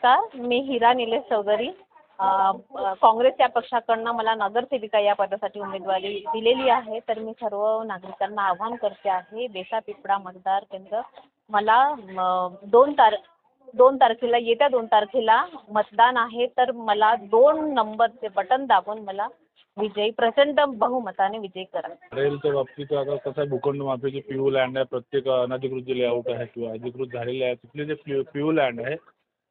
नमस्कार मी हिरा निलेश चौधरी. काँग्रेस या पक्षाकडनं मला नगरसेविका या पदासाठी उमेदवारी दिलेली आहे. तर मी सर्व नागरिकांना आव्हान करते आहे बेसा पिपळा मतदार केंद्र. मला दोन तार दोन तारखेला येत्या दोन तारखेला मतदान आहे. तर मला दोन नंबरचे बटन दाबून मला विजयी प्रचंड बहुमताने विजयी करा. रेलच्या बाबतीत आता कसं आहे भूखंड माफीचे पीयू लँड आहे प्रत्येक अनधिकृत जे लेआउट आहे किंवा अधिकृत झालेले आहे तिथले जे पी पीयू लँड आहे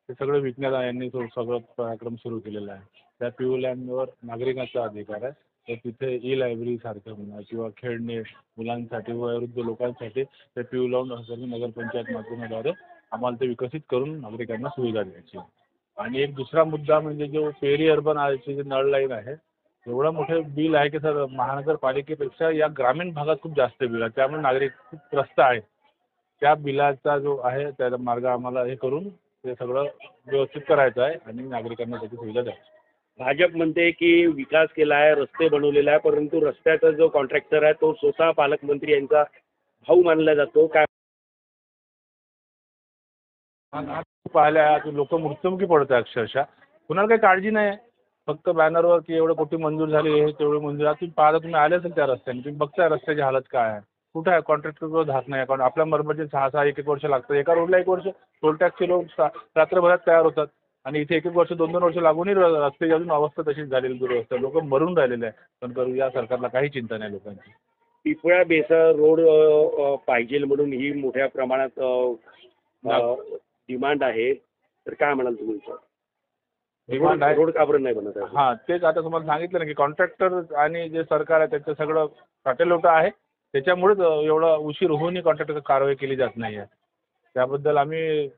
ते सगळं विकण्याचा यांनी तो सगळं कार्यक्रम सुरू केलेला आहे. त्या पीयू लँडवर नागरिकांचा अधिकार आहे. तर तिथे ई लायब्ररी सारखं म्हणा किंवा खेळणे मुलांसाठी वयोवृद्ध लोकांसाठी ते पीयू लँड नगरपंचायत माध्यमाद्वारे आम्हाला ते विकसित करून नागरिकांना सुविधा द्यायची आणि एक दुसरा मुद्दा म्हणजे जो पेरी अर्बन आयचे जे नळ लाईन आहे एवढं मोठं बिल आहे की सर महानगरपालिकेपेक्षा या ग्रामीण भागात खूप जास्त बिल आहे. त्यामुळे नागरिक खूप त्रस्त आहे त्या बिलाचा जो आहे त्याचा मार्ग आम्हाला हे करून ते सगळं व्यवस्थित करायचं आहे आणि नागरिकांना त्याची सुविधा द्यायची भाजप म्हणते की विकास केला आहे रस्ते बनवलेले आहे परंतु रस्त्याचा जो कॉन्ट्रॅक्टर आहे तो स्वतः पालकमंत्री यांचा भाऊ मानला जातो. काय पाहिल्या लोक मृत्युमुखी पडत आहे अक्षरशः. कुणाला काही काळजी नाही आहे. फक्त बॅनरवर की एवढं कोटी मंजूर झाली हे तेवढे मंजूर. आता तुम्ही पाहता तुम्ही आले असेल त्या रस्त्याने तुम्ही बघताय रस्त्याची हालत काय आहे. कुठं आहे? कॉन्ट्रॅक्टर धाक नाही कारण आपल्या मरमतचे सहा सहा एक एक वर्ष लागतं एका रोडला एक वर्ष टोल टॅक्सचे लोक सा- रात्रभरात तयार होतात. आणि इथे एक एक वर्ष दोन दोन वर्ष लागूनही र- रस्त्याची अजून अवस्था तशीच झालेली दुरवस्था. लोक मरून राहिलेले आहे पण करू या सरकारला काही चिंता नाही लोकांची. पिपळा बेसा रोड पाहिजे म्हणून ही मोठ्या प्रमाणात डिमांड आहे. तर काय म्हणाल तुम्ही Demand आहे. रोड का बरं नाही बनत आहे. हां तेच आता तुम्हाला सांगितलं ना की कॉन्ट्रॅक्टर आणि जे सरकार आहे त्याचं सगळं काटेलोटं आहे. त्याच्यामुळेच एवढा उशीर होऊनही कॉन्ट्रॅक्टर कारवाई केली जात नाही आहे त्याबद्दल आम्ही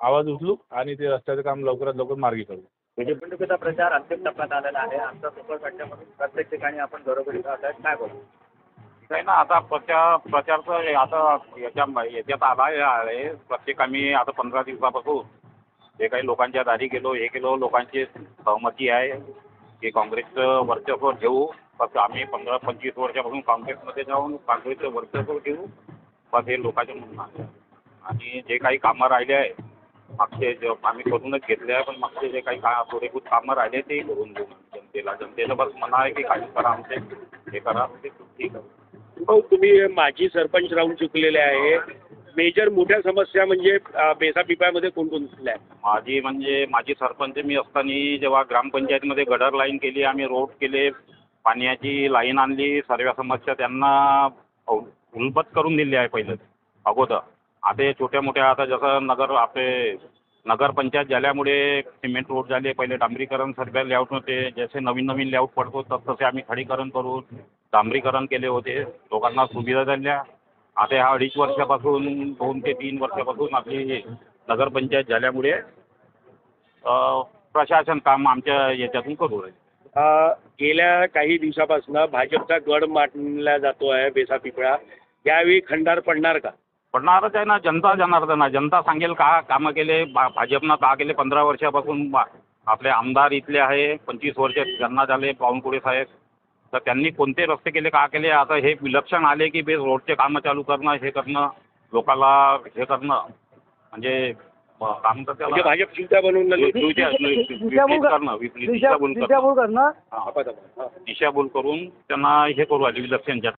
आवाज उचलू आणि ते रस्त्याचं काम लवकरात लवकर मार्गी करू. म्हणजे निवडणुकीचा प्रचार अंतिम टप्प्यात आलेला आहे. आमचा सुपर पट्ट्यामधून प्रत्येक ठिकाणी आपण घरोघरी जात आहे काय बोलू? नाही ना आता प्रचार प्रचारचं हे आता याच्या याच्यात आला आहे. प्रत्येक आम्ही आता पंधरा दिवसापासून जे काही लोकांच्या दारी गेलो हे केलो लोकांची सहमती आहे. की काँग्रेसचं वर्चस्व ठेवू फक्त आम्ही पंधरा पंचवीस वर्षापासून काँग्रेसमध्ये जाऊन काँग्रेसचं वर्चस्व ठेवू बस हे लोकांचं म्हणणं आहे. आणि जे काही कामं राहिले आहे मागचे जे आम्ही करूनच घेतले आहे पण मागचे जे काही का थोडेभूत कामं राहिले ते करून देऊ जनतेला. जनतेचं बस म्हणणं आहे की काही करा आमचे हे करा ते ठीक आहे. हो तुम्ही माजी सरपंच राहून चुकलेले आहे. मेजर मोठ्या समस्या म्हणजे बेसा पिपळ्यामध्ये कोणकोणत्या आहे? माझी म्हणजे माझी सरपंच मी असताना जेव्हा ग्रामपंचायतीमध्ये गडर लाईन केली आम्ही रोड केले पाण्याची लाईन आणली सर्व समस्या त्यांना उलबत करून दिली आहे पहिलं अगोदर. आता छोट्या मोठ्या आता जसं नगर आपले नगरपंचायत झाल्यामुळे सिमेंट रोड झाले पहिले डांबरीकरण सर्व लेआउट होते जसे नवीन नवीन लेआउट पडतो तसतसे आम्ही खडीकरण करून डांबरीकरण केले होते लोकांना सुविधा झाल्या. आता ह्या अडीच वर्षापासून दोन ते तीन वर्षापासून आपली नगरपंचायत झाल्यामुळे प्रशासन काम आमच्या याच्यातून करू राहील. अ, गेल्या काही दिवसापासून भाजपचा गड मांडला जातो आहे बेसा पिपळा. यावेळी खंडार पडणार का? पडणारच आहे ना जनता जनार्दन आहे जनता सांगेल का कामं केले भा भाजपनं का केले? पंधरा वर्षापासून बा- आपले आमदार इथले आहे पंचवीस वर्ष त्यांना झाले बावनकुळे साहेब. तर त्यांनी कोणते रस्ते केले का केले? आता हे विलक्षण आले की बेस रोडचे कामं चालू करणं हे करणं लोकाला हे करणं. म्हणजे काम तर म्हणजे त्याला भाजप चिंता बनवून विपरीत करणं विपरीत दिशाभूल करणं. आपण-. दिशाभूल करून त्यांना हे करू राहिले विलक्षण जनता.